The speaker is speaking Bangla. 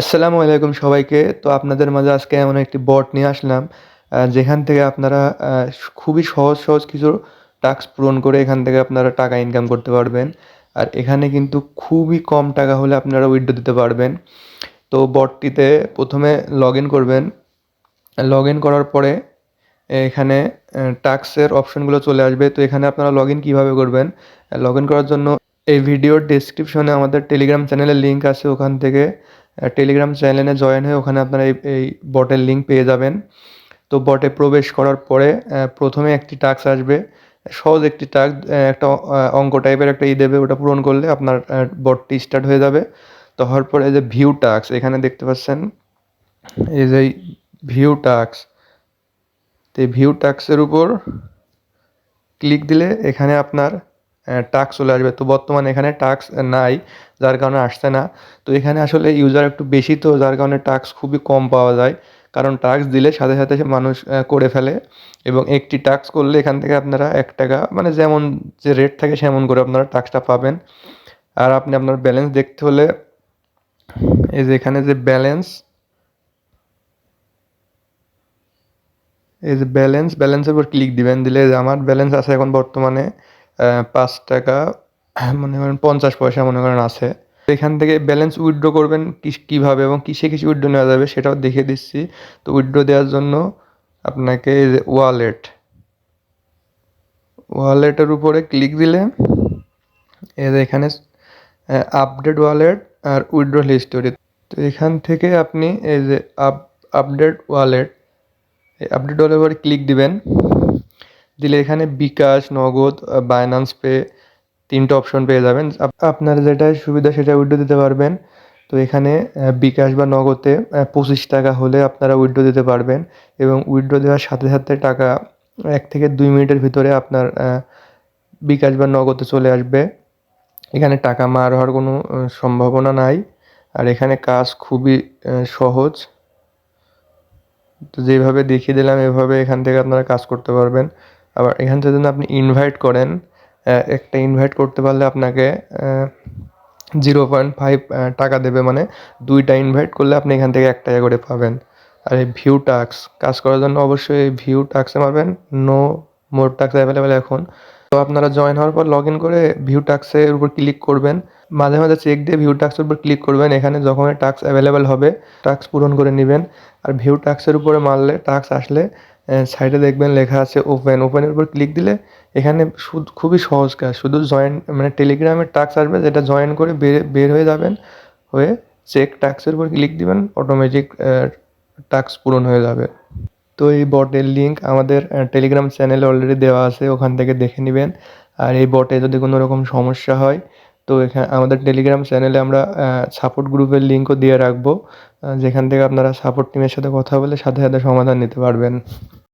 আসসালামু আলাইকুম সবাইকে। তো আপনাদের মাঝে আজকে এমন একটি বট নিয়ে আসলাম যেখান থেকে আপনারা খুবই সহজ সহজ কিছু টাস্ক পূরণ করে এখান থেকে আপনারা টাকা ইনকাম করতে পারবেন। আর এখানে কিন্তু খুবই কম টাকা হলে আপনারা উইথড্র দিতে পারবেন। তো বটটিতে প্রথমে লগ ইন করবেন। লগ ইন করার পরে এখানে টাস্কের অপশনগুলো চলে আসবে। তো এখানে আপনারা লগ ইন কীভাবে করবেন? লগ ইন করার জন্য এই ভিডিওর ডেসক্রিপশনে আমাদের টেলিগ্রাম চ্যানেলের লিঙ্ক আছে। ওখান থেকে টেলিগ্রাম চ্যানেলে জয়েন হয়ে ওখানে আপনারা এই এই বটের লিঙ্ক পেয়ে যাবেন। তো বটে প্রবেশ করার পরে প্রথমে একটি টাস্ক আসবে। সহজ একটি টাস্ক একটা অঙ্ক টাইপের একটা ই দেবে, ওটা পূরণ করলে আপনার বটটি স্টার্ট হয়ে যাবে। তো হওয়ার পরে এই যে ভিউ টাস্ক এখানে দেখতে পাচ্ছেন, এই যে ভিউ টাস্ক তো এই ভিউ টাস্কের উপর ক্লিক দিলে এখানে আপনার টাস্ক চলে আসবে। তো বর্তমানে এখানে টাক্স নাই, যার কারণে আসছে না। তো এখানে আসলে ইউজার একটু বেশি, তো যার কারণে টাক্স খুবই কম পাওয়া যায়। কারণ টাক্স দিলে সাথে সাথে মানুষ করে ফেলে। এবং একটি টাস্ক করলে এখান থেকে আপনারা এক টাকা মানে যেমন যে রেট থাকে সেমন করে আপনারা টাক্সটা পাবেন। আর আপনি আপনার ব্যালেন্স দেখতে হলে, এই যে এখানে যে ব্যালেন্স এই যে ব্যালেন্স ব্যালেন্সের উপর ক্লিক দিবেন। দিলে যে আমার ব্যালেন্স আছে এখন বর্তমানে পাঁচ টাকা, মনে করেন পঞ্চাশ পয়সা মনে করেন আছে। এখান থেকে ব্যালেন্স উইথড্র করবেন কীভাবে এবং কিসে কিসে উইথড্র নেওয়া যাবে সেটাও দেখিয়ে দিচ্ছি। তো উইথড্র দেওয়ার জন্য আপনাকে ওয়ালেট ওয়ালেটের উপরে ক্লিক দিলে যে এখানে আপডেট ওয়ালেট আর উইথড্রল হিস্টোরি তো এখান থেকে আপনি এই যে আপ আপডেট ওয়ালেট আপডেট ওয়ালের উপরে ক্লিক দিবেন। দিলে এখানে বিকাশ, নগদ বাইন্যান্স পে তিনটে অপশন পেয়ে যাবেন। আপ- আপনার যেটা সুবিধা সেটা উইথড্র দিতে পারবেন। তো এখানে বিকাশ বা নগদে পঁচিশ টাকা হলে আপনারা উইথড্র দিতে পারবেন এবং উইথড্র দেওয়ার সাথে সাথে টাকা এক থেকে দুই মিনিটের ভিতরে আপনার বিকাশ বা নগদে চলে আসবে। এখানে টাকা মার হওয়ার কোনো সম্ভাবনা নাই। আর এখানে কাজ খুবই সহজ। তো যেভাবে দেখিয়ে দিলাম, এভাবে এখান থেকে আপনারা কাজ করতে পারবেন। আবার এখান থেকে যদি আপনি ইনভাইট করেন একটা ইনভাইট করতে পারলে আপনাকে জিরো পয়েন্ট ফাইভ টাকা দেবে। মানে দুইটা ইনভাইট করলে আপনি এখান থেকে এক টাকা করে পাবেন। আর এই ভিউ টাক্স কাজ করার জন্য অবশ্যই এই ভিউ টাক্সে মারবেন। নো মোর টাক্স অ্যাভেলেবেল এখন। তো আপনারা জয়েন হওয়ার পর লগ ইন করে ভিউ টাক্সের উপর ক্লিক করবেন। মাঝে মাঝে চেক দিয়ে ভিউ টাক্সের উপর ক্লিক করবেন। এখানে যখন টাক্স অ্যাভেলেবেল হবে টাক্স পূরণ করে নেবেন। আর ভিউ টাক্সের উপরে মারলে টাক্স আসলে সাইডে দেখবেন লেখা আছে ওপেন ওপেনের উপর ক্লিক দিলে এখানে খুবই সহজ কাজ। শুধু জয়েন মানে টেলিগ্রামের টাক্স আসবে, যেটা জয়েন করে বের বের হয়ে যাবেন, হয়ে চেক টাক্সের উপর ক্লিক দিবেন অটোমেটিক টাক্স পূরণ হয়ে যাবে। তো এই বটের লিঙ্ক আমাদের টেলিগ্রাম চ্যানেলে অলরেডি দেওয়া আছে, ওখান থেকে দেখে নেবেন। আর এই বটে যদি কোনো রকম সমস্যা হয় তো এখানে আমাদের টেলিগ্রাম চ্যানেলে আমরা সাপোর্ট গ্রুপের লিঙ্কও দিয়ে রাখব। যেখান থেকে আপনারা সাপোর্ট টিমের সাথে কথা বলে সাথে সাথে সমাধান নিতে পারবেন।